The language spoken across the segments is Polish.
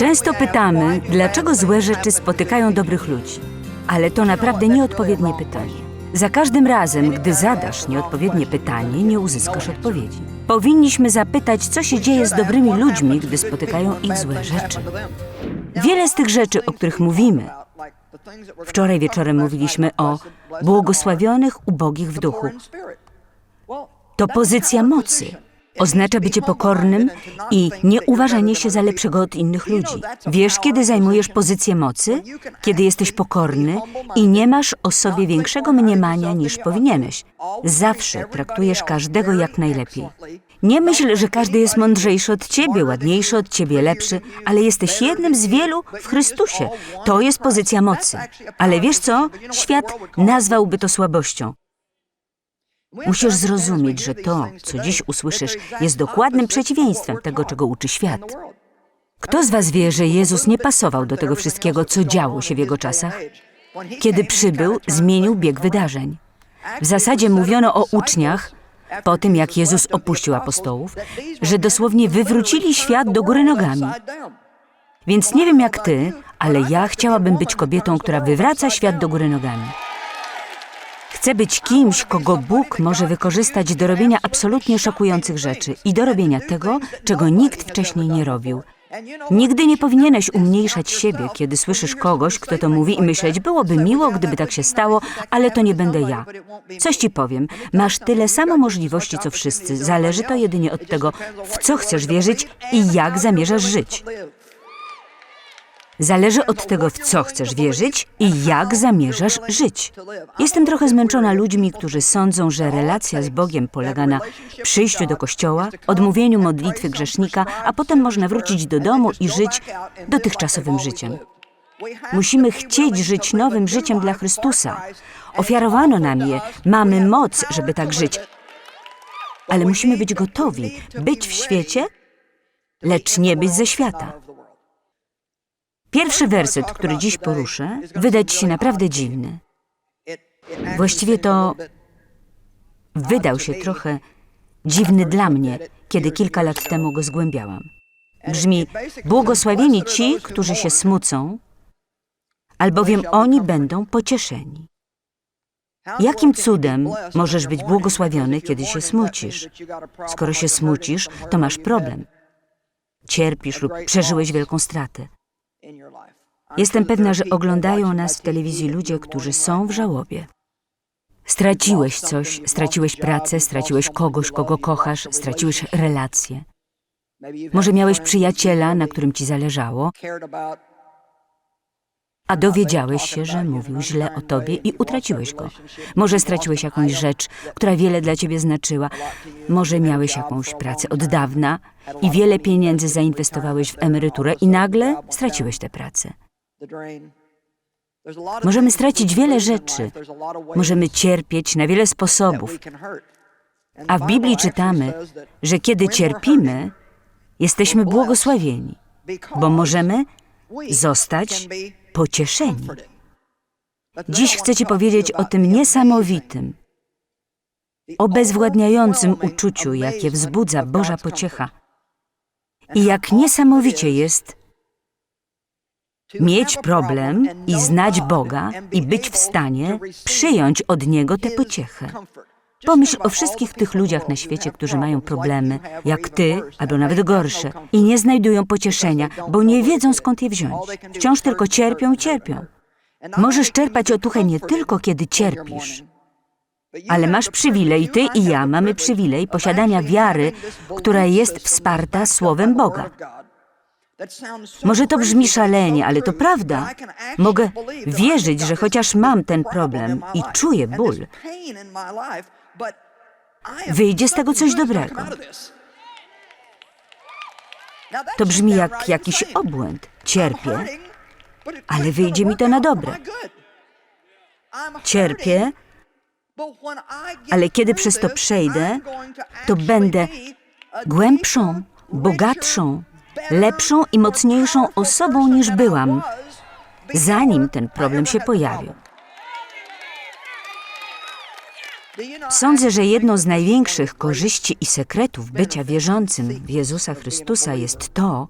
Często pytamy, dlaczego złe rzeczy spotykają dobrych ludzi. Ale to naprawdę nieodpowiednie pytanie. Za każdym razem, gdy zadasz nieodpowiednie pytanie, nie uzyskasz odpowiedzi. Powinniśmy zapytać, co się dzieje z dobrymi ludźmi, gdy spotykają ich złe rzeczy. Wiele z tych rzeczy, o których mówimy, wczoraj wieczorem mówiliśmy o błogosławionych ubogich w duchu. To pozycja mocy. Oznacza bycie pokornym i nie uważanie się za lepszego od innych ludzi. Wiesz, kiedy zajmujesz pozycję mocy? Kiedy jesteś pokorny i nie masz o sobie większego mniemania niż powinieneś. Zawsze traktujesz każdego jak najlepiej. Nie myśl, że każdy jest mądrzejszy od ciebie, ładniejszy od ciebie, lepszy, ale jesteś jednym z wielu w Chrystusie. To jest pozycja mocy. Ale wiesz co? Świat nazwałby to słabością. Musisz zrozumieć, że to, co dziś usłyszysz, jest dokładnym przeciwieństwem tego, czego uczy świat. Kto z Was wie, że Jezus nie pasował do tego wszystkiego, co działo się w Jego czasach? Kiedy przybył, zmienił bieg wydarzeń. W zasadzie mówiono o uczniach, po tym jak Jezus opuścił apostołów, że dosłownie wywrócili świat do góry nogami. Więc nie wiem jak Ty, ale ja chciałabym być kobietą, która wywraca świat do góry nogami. Chcę być kimś, kogo Bóg może wykorzystać do robienia absolutnie szokujących rzeczy i do robienia tego, czego nikt wcześniej nie robił. Nigdy nie powinieneś umniejszać siebie, kiedy słyszysz kogoś, kto to mówi i myśleć, byłoby miło, gdyby tak się stało, ale to nie będę ja. Coś ci powiem, masz tyle samo możliwości co wszyscy, zależy to jedynie od tego, w co chcesz wierzyć i jak zamierzasz żyć. Zależy od tego, w co chcesz wierzyć i jak zamierzasz żyć. Jestem trochę zmęczona ludźmi, którzy sądzą, że relacja z Bogiem polega na przyjściu do kościoła, odmówieniu modlitwy grzesznika, a potem można wrócić do domu i żyć dotychczasowym życiem. Musimy chcieć żyć nowym życiem dla Chrystusa. Ofiarowano nam je, mamy moc, żeby tak żyć, ale musimy być gotowi, być w świecie, lecz nie być ze świata. Pierwszy werset, który dziś poruszę, wydać się naprawdę dziwny. Właściwie to wydał się trochę dziwny dla mnie, kiedy kilka lat temu go zgłębiałam. Brzmi: Błogosławieni ci, którzy się smucą, albowiem oni będą pocieszeni. Jakim cudem możesz być błogosławiony, kiedy się smucisz? Skoro się smucisz, to masz problem. Cierpisz lub przeżyłeś wielką stratę. Jestem pewna, że oglądają nas w telewizji ludzie, którzy są w żałobie. Straciłeś coś, straciłeś pracę, straciłeś kogoś, kogo kochasz, straciłeś relacje. Może miałeś przyjaciela, na którym ci zależało, a dowiedziałeś się, że mówił źle o tobie i utraciłeś go. Może straciłeś jakąś rzecz, która wiele dla ciebie znaczyła. Może miałeś jakąś pracę od dawna i wiele pieniędzy zainwestowałeś w emeryturę i nagle straciłeś tę pracę. Możemy stracić wiele rzeczy. Możemy cierpieć na wiele sposobów. A w Biblii czytamy, że kiedy cierpimy, jesteśmy błogosławieni, bo możemy zostać pocieszeni. Dziś chcę Ci powiedzieć o tym niesamowitym, obezwładniającym uczuciu, jakie wzbudza Boża pociecha. I jak niesamowicie jest mieć problem i znać Boga i być w stanie przyjąć od Niego tę pociechę. Pomyśl o wszystkich tych ludziach na świecie, którzy mają problemy, jak ty, albo nawet gorsze, i nie znajdują pocieszenia, bo nie wiedzą skąd je wziąć. Wciąż tylko cierpią i cierpią. Możesz czerpać otuchę nie tylko kiedy cierpisz, ale masz przywilej, ty i ja mamy przywilej posiadania wiary, która jest wsparta Słowem Boga. Może to brzmi szalenie, ale to prawda. Mogę wierzyć, że chociaż mam ten problem i czuję ból, wyjdzie z tego coś dobrego. To brzmi jak jakiś obłęd. Cierpię, ale wyjdzie mi to na dobre. Cierpię, ale kiedy przez to przejdę, to będę głębszą, bogatszą, lepszą i mocniejszą osobą niż byłam, zanim ten problem się pojawił. Sądzę, że jedną z największych korzyści i sekretów bycia wierzącym w Jezusa Chrystusa jest to,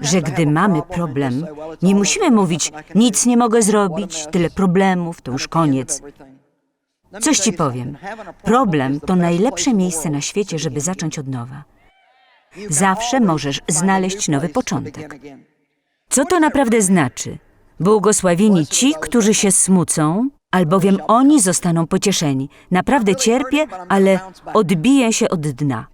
że gdy mamy problem, nie musimy mówić, nic nie mogę zrobić, tyle problemów, to już koniec. Coś ci powiem. Problem to najlepsze miejsce na świecie, żeby zacząć od nowa. Zawsze możesz znaleźć nowy początek. Co to naprawdę znaczy? Błogosławieni ci, którzy się smucą, albowiem oni zostaną pocieszeni. Naprawdę cierpię, ale odbiję się od dna.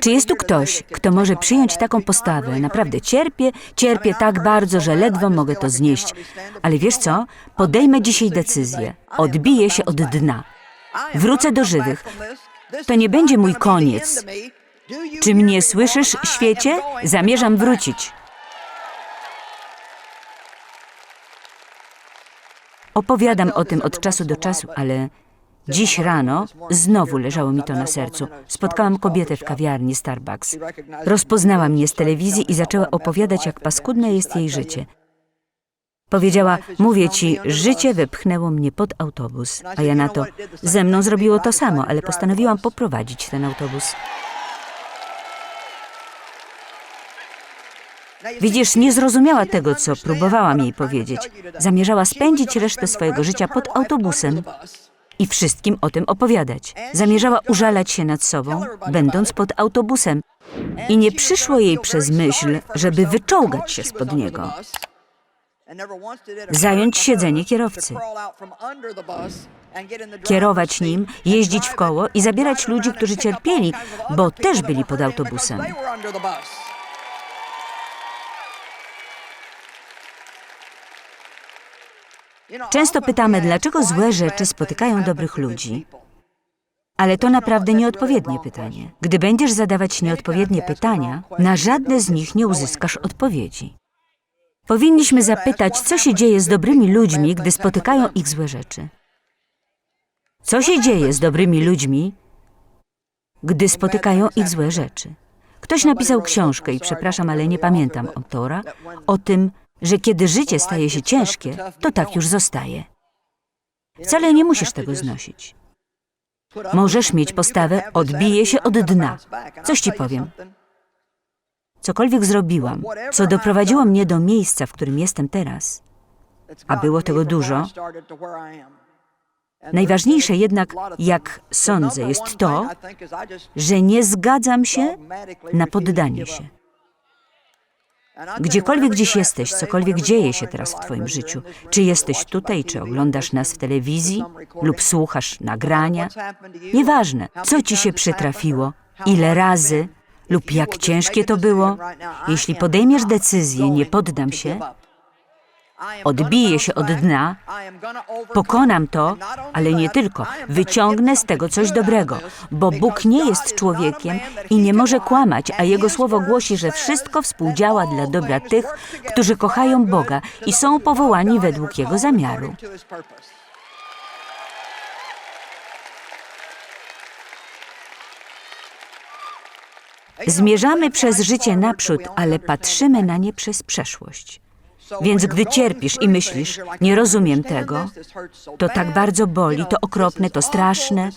Czy jest tu ktoś, kto może przyjąć taką postawę? Naprawdę cierpię, cierpię tak bardzo, że ledwo mogę to znieść. Ale wiesz co? Podejmę dzisiaj decyzję. Odbiję się od dna. Wrócę do żywych. To nie będzie mój koniec. Czy mnie słyszysz, świecie? Zamierzam wrócić. Opowiadam o tym od czasu do czasu, ale dziś rano znowu leżało mi to na sercu. Spotkałam kobietę w kawiarni Starbucks. Rozpoznała mnie z telewizji i zaczęła opowiadać, jak paskudne jest jej życie. Powiedziała, mówię ci, życie wepchnęło mnie pod autobus. A ja na to, ze mną zrobiło to samo, ale postanowiłam poprowadzić ten autobus. Widzisz, nie zrozumiała tego, co próbowałam jej powiedzieć. Zamierzała spędzić resztę swojego życia pod autobusem i wszystkim o tym opowiadać. Zamierzała użalać się nad sobą, będąc pod autobusem. I nie przyszło jej przez myśl, żeby wyczołgać się spod niego. Zająć siedzenie kierowcy. Kierować nim, jeździć w koło i zabierać ludzi, którzy cierpieli, bo też byli pod autobusem. Często pytamy, dlaczego złe rzeczy spotykają dobrych ludzi. Ale to naprawdę nieodpowiednie pytanie. Gdy będziesz zadawać nieodpowiednie pytania, na żadne z nich nie uzyskasz odpowiedzi. Powinniśmy zapytać, co się dzieje z dobrymi ludźmi, gdy spotykają ich złe rzeczy. Co się dzieje z dobrymi ludźmi, gdy spotykają ich złe rzeczy? Ktoś napisał książkę, i przepraszam, ale nie pamiętam autora, o tym, że kiedy życie staje się ciężkie, to tak już zostaje. Wcale nie musisz tego znosić. Możesz mieć postawę, odbije się od dna. Coś ci powiem. Cokolwiek zrobiłam, co doprowadziło mnie do miejsca, w którym jestem teraz, a było tego dużo, najważniejsze jednak, jak sądzę, jest to, że nie zgadzam się na poddanie się. Gdziekolwiek gdzieś jesteś, cokolwiek dzieje się teraz w Twoim życiu, czy jesteś tutaj, czy oglądasz nas w telewizji lub słuchasz nagrania, nieważne, co Ci się przytrafiło, ile razy lub jak ciężkie to było, jeśli podejmiesz decyzję, nie poddam się, odbiję się od dna, pokonam to, ale nie tylko, wyciągnę z tego coś dobrego, bo Bóg nie jest człowiekiem i nie może kłamać, a Jego słowo głosi, że wszystko współdziała dla dobra tych, którzy kochają Boga i są powołani według Jego zamiaru. Zmierzamy przez życie naprzód, ale patrzymy na nie przez przeszłość. Więc gdy cierpisz i myślisz, nie rozumiem tego, to tak bardzo boli, to okropne, to straszne.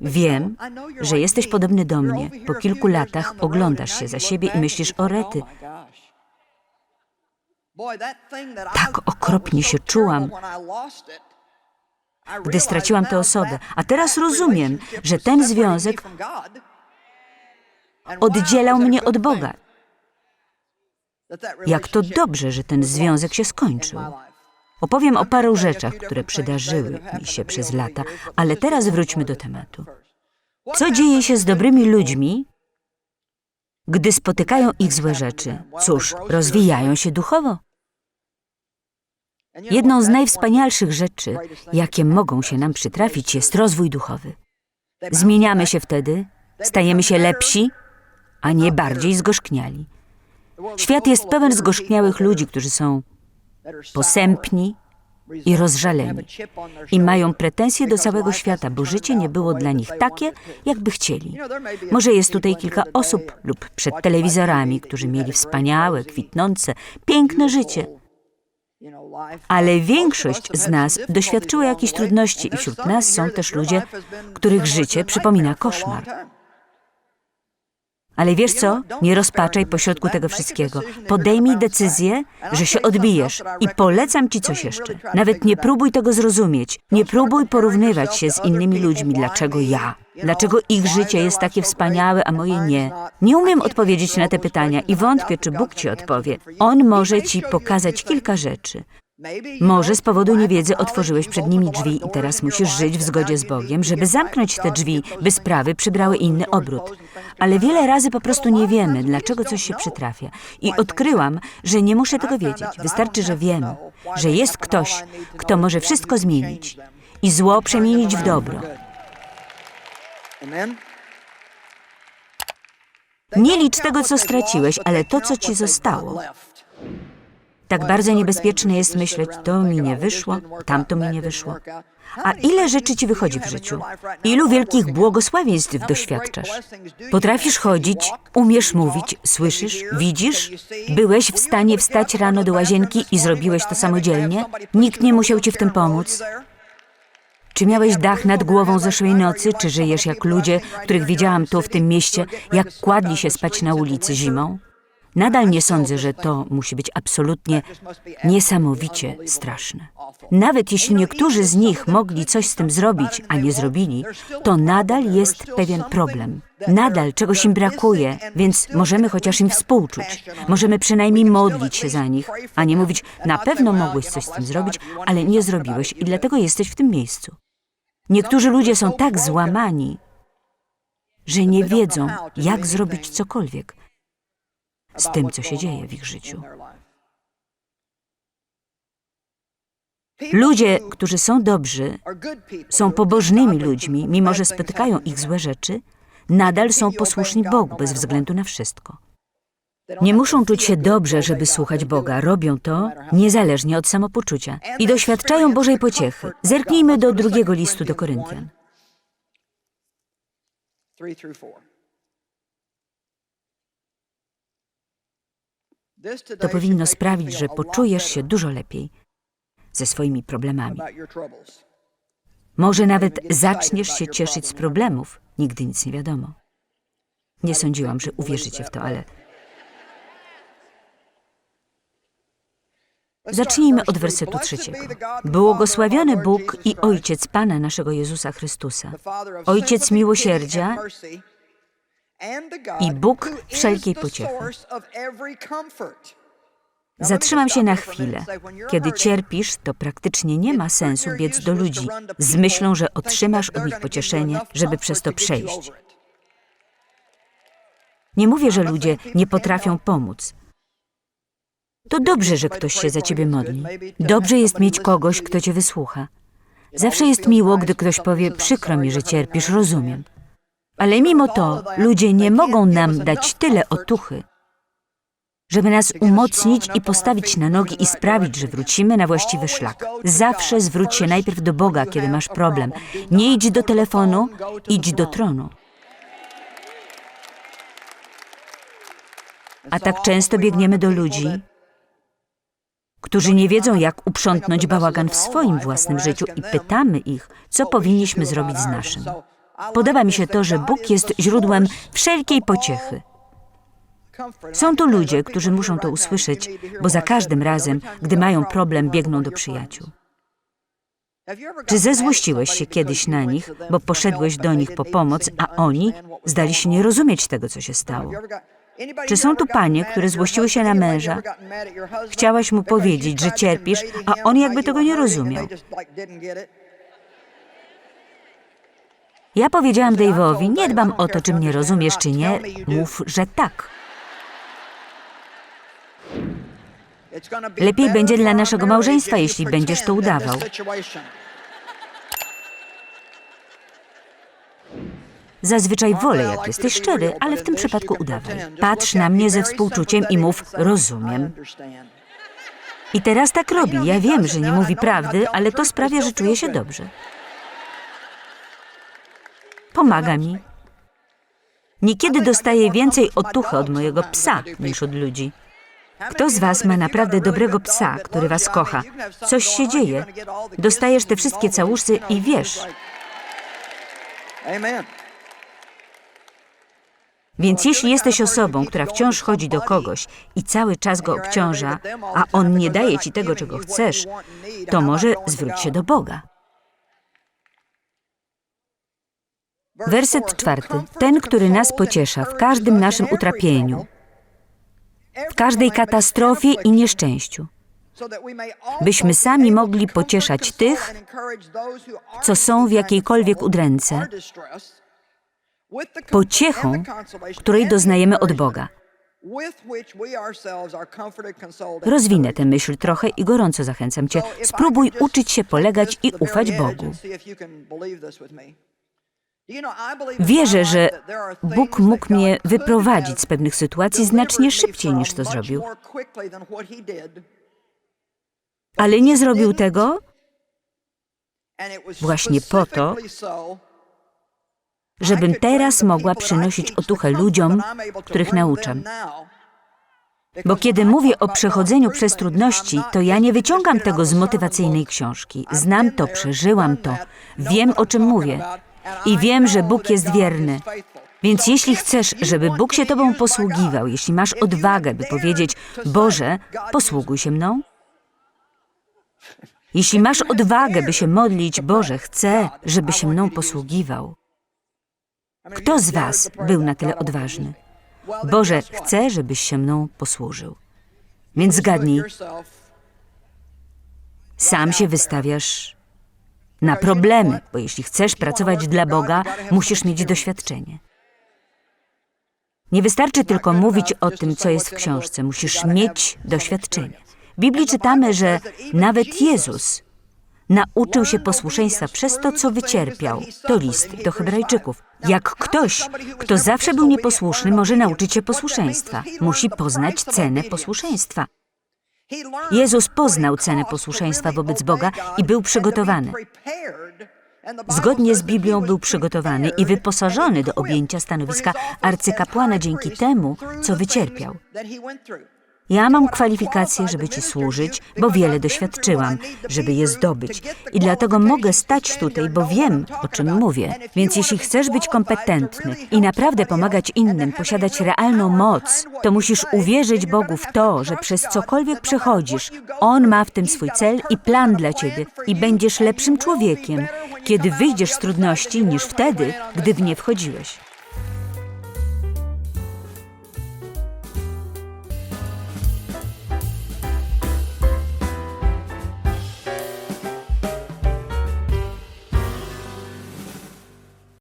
Wiem, że jesteś podobny do mnie. Po kilku latach oglądasz się za siebie i myślisz o rety. Tak okropnie się czułam, Gdy straciłam tę osobę, a teraz rozumiem, że ten związek oddzielał mnie od Boga. Jak to dobrze, że ten związek się skończył. Opowiem o paru rzeczach, które przydarzyły mi się przez lata, ale teraz wróćmy do tematu. Co dzieje się z dobrymi ludźmi, gdy spotykają ich złe rzeczy? Cóż, rozwijają się duchowo. Jedną z najwspanialszych rzeczy, jakie mogą się nam przytrafić, jest rozwój duchowy. Zmieniamy się wtedy, stajemy się lepsi, a nie bardziej zgorzkniali. Świat jest pełen zgorzkniałych ludzi, którzy są posępni i rozżaleni i mają pretensje do całego świata, bo życie nie było dla nich takie, jakby chcieli. Może jest tutaj kilka osób lub przed telewizorami, którzy mieli wspaniałe, kwitnące, piękne życie. Ale większość z nas doświadczyła jakichś trudności i wśród nas są też ludzie, których życie przypomina koszmar. Ale wiesz co? Nie rozpaczaj pośrodku tego wszystkiego. Podejmij decyzję, że się odbijesz i polecam ci coś jeszcze. Nawet nie próbuj tego zrozumieć. Nie próbuj porównywać się z innymi ludźmi. Dlaczego ja? Dlaczego ich życie jest takie wspaniałe, a moje nie? Nie umiem odpowiedzieć na te pytania i wątpię, czy Bóg ci odpowie. On może ci pokazać kilka rzeczy. Może z powodu niewiedzy otworzyłeś przed nimi drzwi i teraz musisz żyć w zgodzie z Bogiem, żeby zamknąć te drzwi, by sprawy przybrały inny obrót. Ale wiele razy po prostu nie wiemy, dlaczego coś się przytrafia. I odkryłam, że nie muszę tego wiedzieć. Wystarczy, że wiem, że jest ktoś, kto może wszystko zmienić i zło przemienić w dobro. Nie licz tego, co straciłeś, ale to, co ci zostało. Tak bardzo niebezpieczne jest myśleć, to mi nie wyszło, tamto mi nie wyszło. A ile rzeczy ci wychodzi w życiu? Ilu wielkich błogosławieństw doświadczasz? Potrafisz chodzić, umiesz mówić, słyszysz, widzisz? Byłeś w stanie wstać rano do łazienki i zrobiłeś to samodzielnie? Nikt nie musiał ci w tym pomóc? Czy miałeś dach nad głową zeszłej nocy, czy żyjesz jak ludzie, których widziałam tu w tym mieście, jak kładli się spać na ulicy zimą? Nadal nie sądzę, że to musi być absolutnie niesamowicie straszne. Nawet jeśli niektórzy z nich mogli coś z tym zrobić, a nie zrobili, to nadal jest pewien problem. Nadal czegoś im brakuje, więc możemy chociaż im współczuć. Możemy przynajmniej modlić się za nich, a nie mówić, na pewno mogłeś coś z tym zrobić, ale nie zrobiłeś i dlatego jesteś w tym miejscu. Niektórzy ludzie są tak złamani, że nie wiedzą, jak zrobić cokolwiek z tym, co się dzieje w ich życiu. Ludzie, którzy są dobrzy, są pobożnymi ludźmi, mimo że spotykają ich złe rzeczy, nadal są posłuszni Bogu bez względu na wszystko. Nie muszą czuć się dobrze, żeby słuchać Boga. Robią to niezależnie od samopoczucia i doświadczają Bożej pociechy. Zerknijmy do drugiego listu do Koryntian. To powinno sprawić, że poczujesz się dużo lepiej ze swoimi problemami. Może nawet zaczniesz się cieszyć z problemów. Nigdy nic nie wiadomo. Nie sądziłam, że uwierzycie w to, ale Zacznijmy od wersetu trzeciego. Błogosławiony Bóg i Ojciec Pana naszego Jezusa Chrystusa, Ojciec miłosierdzia i Bóg wszelkiej pociechy. Zatrzymam się na chwilę. Kiedy cierpisz, to praktycznie nie ma sensu biec do ludzi z myślą, że otrzymasz od nich pocieszenie, żeby przez to przejść. Nie mówię, że ludzie nie potrafią pomóc. To dobrze, że ktoś się za ciebie modli. Dobrze jest mieć kogoś, kto cię wysłucha. Zawsze jest miło, gdy ktoś powie: Przykro mi, że cierpisz, rozumiem. Ale mimo to ludzie nie mogą nam dać tyle otuchy, żeby nas umocnić i postawić na nogi i sprawić, że wrócimy na właściwy szlak. Zawsze zwróć się najpierw do Boga, kiedy masz problem. Nie idź do telefonu, idź do tronu. A tak często biegniemy do ludzi, którzy nie wiedzą, jak uprzątnąć bałagan w swoim własnym życiu i pytamy ich, co powinniśmy zrobić z naszym. Podoba mi się to, że Bóg jest źródłem wszelkiej pociechy. Są tu ludzie, którzy muszą to usłyszeć, bo za każdym razem, gdy mają problem, biegną do przyjaciół. Czy zezłościłeś się kiedyś na nich, bo poszedłeś do nich po pomoc, a oni zdali się nie rozumieć tego, co się stało? Czy są tu panie, które złościły się na męża? Chciałaś mu powiedzieć, że cierpisz, a on jakby tego nie rozumiał. Ja powiedziałam Dave'owi, nie dbam o to, czy mnie rozumiesz, czy nie, mów, że tak. Lepiej będzie dla naszego małżeństwa, jeśli będziesz to udawał. Zazwyczaj wolę, jak jesteś szczery, ale w tym przypadku udawaj. Patrz na mnie ze współczuciem i mów, rozumiem. I teraz tak robi. Ja wiem, że nie mówi prawdy, ale to sprawia, że czuję się dobrze. Pomaga mi. Niekiedy dostaję więcej otuchy od mojego psa niż od ludzi. Kto z was ma naprawdę dobrego psa, który was kocha? Coś się dzieje. Dostajesz te wszystkie całusy i wiesz, Więc jeśli jesteś osobą, która wciąż chodzi do kogoś i cały czas go obciąża, a on nie daje ci tego, czego chcesz, to może zwróć się do Boga. Werset czwarty. Ten, który nas pociesza w każdym naszym utrapieniu, w każdej katastrofie i nieszczęściu, byśmy sami mogli pocieszać tych, co są w jakiejkolwiek udręce, pociechą, której doznajemy od Boga. Rozwinę tę myśl trochę i gorąco zachęcam Cię. Spróbuj uczyć się polegać i ufać Bogu. Wierzę, że Bóg mógł mnie wyprowadzić z pewnych sytuacji znacznie szybciej niż to zrobił. Ale nie zrobił tego właśnie po to, żebym teraz mogła przynosić otuchę ludziom, których nauczam. Bo kiedy mówię o przechodzeniu przez trudności, to ja nie wyciągam tego z motywacyjnej książki. Znam to, przeżyłam to, wiem o czym mówię i wiem, że Bóg jest wierny. Więc jeśli chcesz, żeby Bóg się Tobą posługiwał, jeśli masz odwagę, by powiedzieć, Boże, posługuj się mną, jeśli masz odwagę, by się modlić, Boże, chcę, żeby się mną posługiwał. Kto z Was był na tyle odważny? Boże, chcę, żebyś się mną posłużył. Więc zgadnij, sam się wystawiasz na problemy, bo jeśli chcesz pracować dla Boga, musisz mieć doświadczenie. Nie wystarczy tylko mówić o tym, co jest w książce, musisz mieć doświadczenie. W Biblii czytamy, że nawet Jezus nauczył się posłuszeństwa przez to, co wycierpiał. To list do Hebrajczyków. Jak ktoś, kto zawsze był nieposłuszny, może nauczyć się posłuszeństwa, musi poznać cenę posłuszeństwa. Jezus poznał cenę posłuszeństwa wobec Boga i był przygotowany. Zgodnie z Biblią był przygotowany i wyposażony do objęcia stanowiska arcykapłana dzięki temu, co wycierpiał. Ja mam kwalifikacje, żeby Ci służyć, bo wiele doświadczyłam, żeby je zdobyć. I dlatego mogę stać tutaj, bo wiem, o czym mówię. Więc jeśli chcesz być kompetentny i naprawdę pomagać innym, posiadać realną moc, to musisz uwierzyć Bogu w to, że przez cokolwiek przechodzisz, On ma w tym swój cel i plan dla Ciebie i będziesz lepszym człowiekiem, kiedy wyjdziesz z trudności, niż wtedy, gdy w nie wchodziłeś.